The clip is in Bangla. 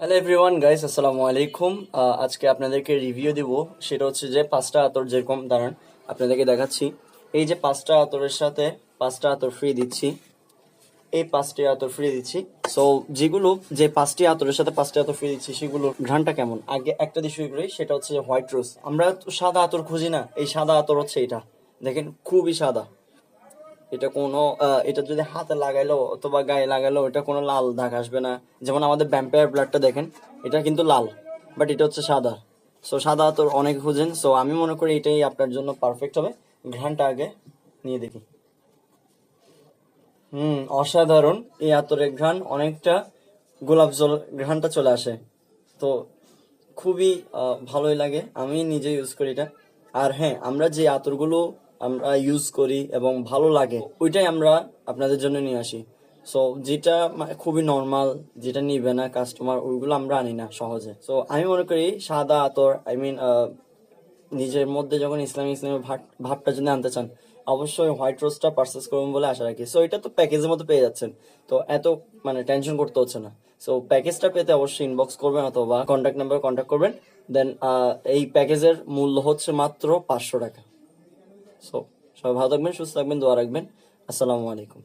হ্যালো এভরিওয়ান গাইস আসসালামু আলাইকুম। আজকে আপনাদেরকে রিভিউ দিব। সেটা হচ্ছে যে পাঁচটা আতর যেরকম, দাঁড়ান, আপনাদেরকে দেখাচ্ছি। এই যে পাঁচটা আতরের সাথে পাঁচটা আতর ফ্রি দিচ্ছি। এই পাঁচটি আতর ফ্রি দিচ্ছি। সো যেগুলো, যে পাঁচটি আতরের সাথে পাঁচটি আতর ফ্রি দিচ্ছি সেগুলো ঘ্রানটা কেমন? আগে একটা দিয়ে শুরু করি, সেটা হচ্ছে হোয়াইট রোজ আমরা সাদা আতর খুঁজি না, এই সাদা আতর হচ্ছে এটা। দেখেন, খুবই সাদা। এটা কোনো এটা যদি হাতে লাগাইলো অথবা গায়ে লাগাইলো, এটা কোনো লাল দাগ আসবে না। যেমন আমাদের ভ্যাম্পায়ার ব্লাডটা দেখেন, এটা কিন্তু লাল বাট এটা হচ্ছে সাদা। সো সাদা তো অনেক খুঁজেন সো আমি মনে করি এটাই আপনার জন্য পারফেক্ট হবে। ঘ্রানটা আগে নিয়ে দেখি। হুম, অসাধারণ। এই আতরের ঘ্রাণ অনেকটা গোলাপ জল, ঘ্রাণটা চলে আসে। তো খুবই ভালোই লাগে। আমি নিজে ইউজ করি এটা। আর হ্যাঁ আমরা যে আতরগুলো আমরা ইউজ করি এবং ভালো লাগে, ওইটাই আমরা আপনাদের জন্য নিয়ে আসি। সো যেটা খুবই নর্মাল যেটা নিবে না কাস্টমার ওইগুলো আমরা আনি না সহজে। সো আমি মনে করি সাদা আতর আই মিন নিজের মধ্যে যখন ইসলামী ইসলামের ভাব- ভাবটা যদি আনতে চান, অবশ্যই হোয়াইট রোজটা পারচেস করবেন বলে আশা রাখি। সো এটা তো প্যাকেজের মতো পেয়ে যাচ্ছেন। তো, এত মানে টেনশন করতে হচ্ছে না। সো প্যাকেজটা পেতে অবশ্যই ইনবক্স করবেন অথবা কন্ট্যাক্ট নাম্বার কন্ট্যাক্ট করবেন। দেন এই প্যাকেজের মূল্য হচ্ছে মাত্র পাঁচশো টাকা। সো সবাই ভালো থাকবেন সুস্থ থাকবেন দোয়া রাখবেন। আসসালামু আলাইকুম।